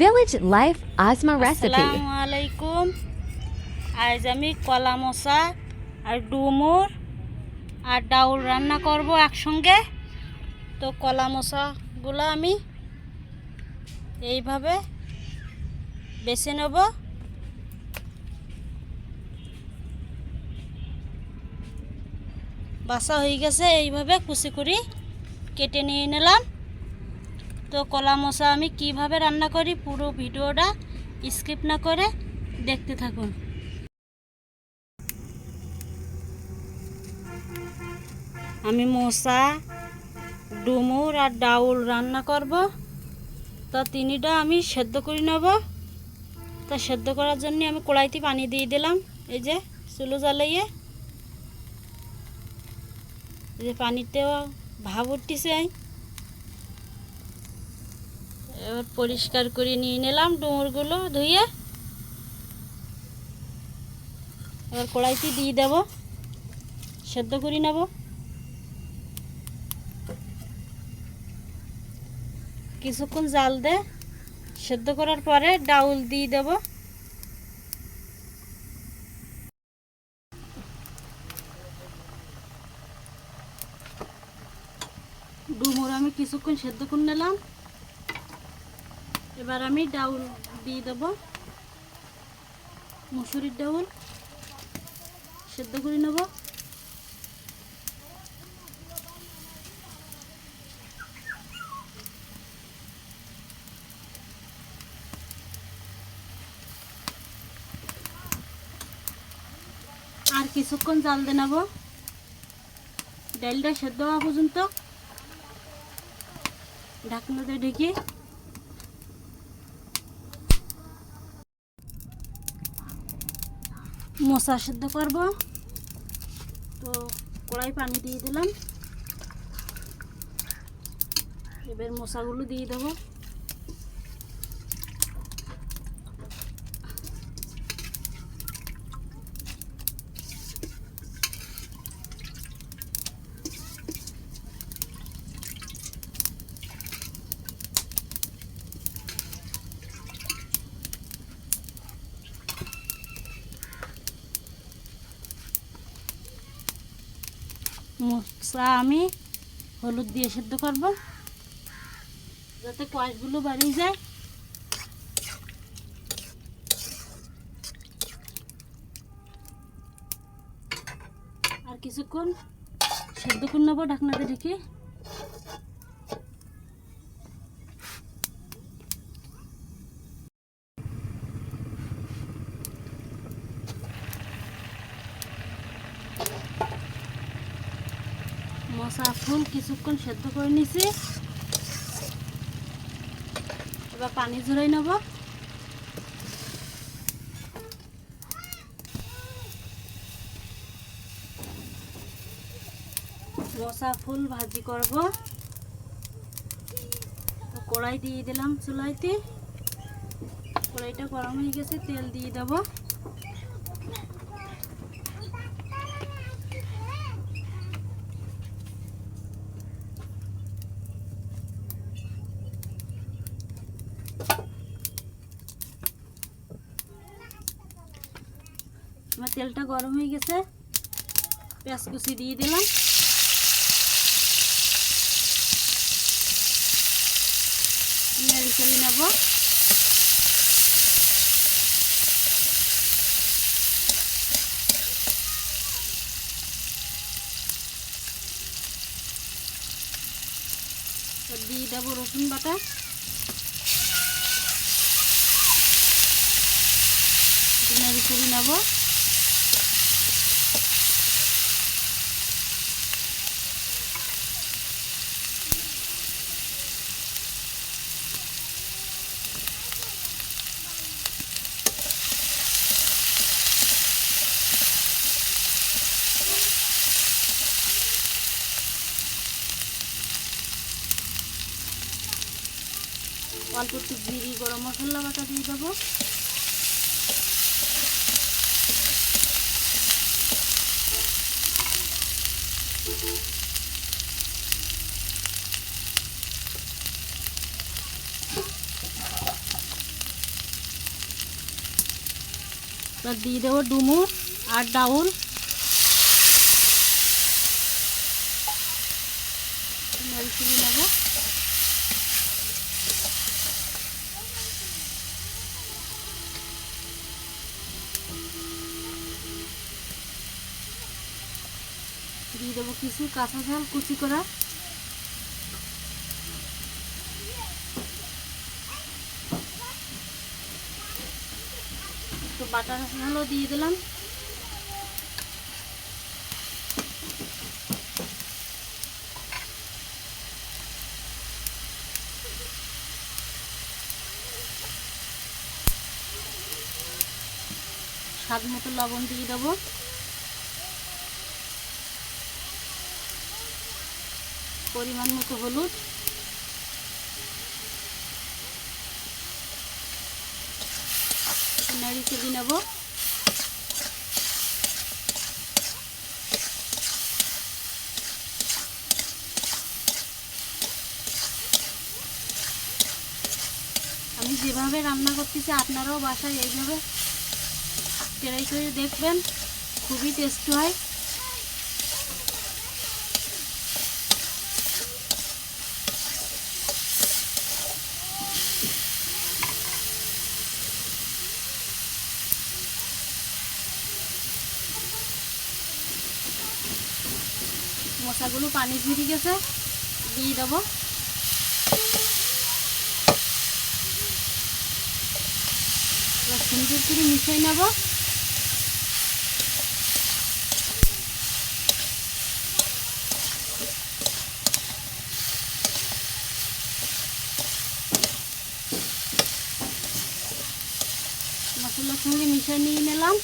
Village Life Ozma Recipe. আসসালামু আলাইকুম আজ আমি কলা মশা আর ডুমুর আর ডাউল রান্না করব একসঙ্গে। তো কলা মশাগুলো আমি এইভাবে বেছে নেব। বাসা হয়ে গেছে, এইভাবে কুচি করি কেটে নিয়ে নিলাম। তো কলা মশা আমি কীভাবে রান্না করি পুরো ভিডিওটা স্কিপ না করে দেখতে থাকুন। আমি মশা ডুমুর আর ডাউল রান্না করব। তা তিনিটা আমি সেদ্ধ করে নেব। তা সেদ্ধ করার জন্য আমি কড়াইতে পানি দিয়ে দিলাম। এই যে চুলো জ্বালাইয়ে। যে পানিতেও ভাব উঠতেছে। এবার পরিষ্কার করে নিয়ে নিলাম ডুমুরগুলো ধুয়ে। এবার কড়াইতে দিয়ে দেব। সেদ্ধ করে নেব। কিছুক্ষণ জাল দে। সেদ্ধ করার পরে ডাউল দিয়ে দেব। ডুমুর আমি কিছুক্ষণ সেদ্ধ করে নিলাম। এবার আমি ডাউল দিয়ে দেবো। মুসুরির ডাউল সেদ্ধ করে নেব। আর কিছুক্ষণ জাল দিয়ে নেব। ডালটা সেদ্ধ হওয়া পর্যন্ত ঢাকনাতে ঢেকে মশা সেদ্ধ করব। তো কড়াই পানি দিয়ে দিলাম। এবার মশাগুলো দিয়ে দেবো। মশলা আমি হলুদ দিয়ে সেদ্ধ করব, যাতে কয়েকগুলো বাড়িয়ে যায়। আর কিছুক্ষণ সেদ্ধ করে নেব ঢাকনাতে ঢেকে। মশা ফুল কিছুক্ষণ সেদ্ধ করে নিছি। এবার পানি ঝরাই নেব। মশা ফুল ভাজি করব। কড়াই দিয়ে দিলাম চুলাইতে। কড়াইটা গরম হয়ে গেছে, তেল দিয়ে দেবো। তেলটা গরম হয়ে গেছে। পেঁয়াজ কুচি দিয়ে দিলাম। নেড়ে চেড়ে নেব। দিয়ে দেবো রসুন বাটা। নেড়ে চেড়ে নেব। অল্প একটু জিরি গরম মশলা বাটা দিয়ে দেবো। দিয়ে দেবো ডুমুর আর ডাউল। নেব। দিয়ে দেবো কিছু কাঁচা ঝাল, কুচি করা। একটু বাটার ঝালও দিয়ে দিলাম। স্বাদ মতো লবণ দিয়ে দেবো। পরিমাণ মতো হলুদ। নাড়ি চেড়ে নেব। আমি যেভাবে রান্না করতেছি, আপনারাও বাসায় এইভাবে ট্রাই করে দেখবেন। খুবই টেস্টি হয়। মশাগুলো পানি ঝিরে গেছে, দিয়ে দেবো। সুন্দর করে মিশিয়ে নেব। মশলার সঙ্গে মিশিয়ে নিয়ে নিলাম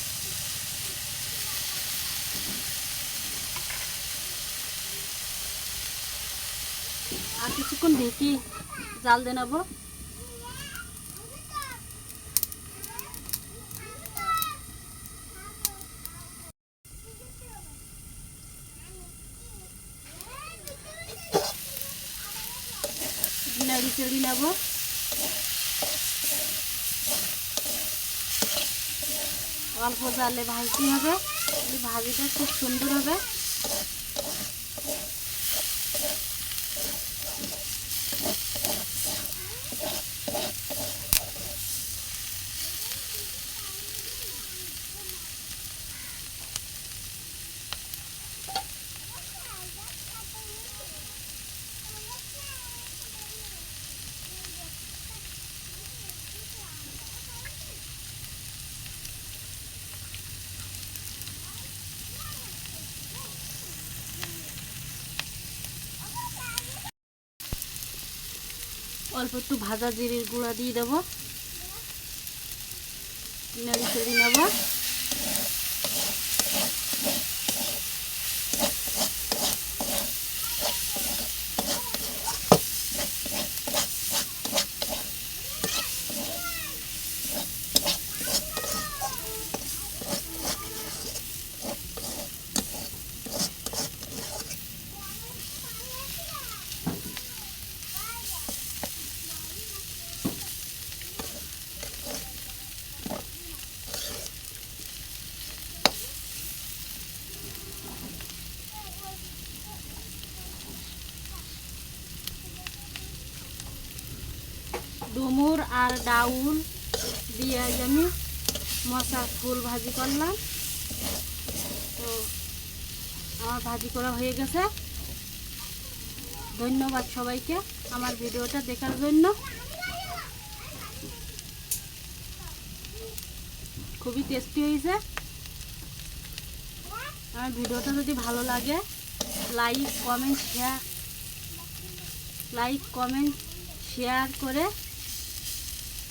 আর কিছুক্ষণ ঢেকে জাল দিয়ে নেব। নাড়ি চেড়ি নেব। অল্প জালে ভাজতে হবে। ভাজিটা খুব সুন্দর হবে। অল্প একটু ভাজা জিরির গুঁড়া দিয়ে দেবো। নাড়ি চেড়ে নেব। ডুমুর আর ডাউল দিয়ে আমি মশা ফুল ভাজি করলাম। তো আমার ভাজি করা হয়ে গেছে। ধন্যবাদ সবাইকে আমার ভিডিওটা দেখার জন্য। খুবই টেস্টি হয়েছে। আমার ভিডিওটা যদি ভালো লাগে like comment share like comment share করে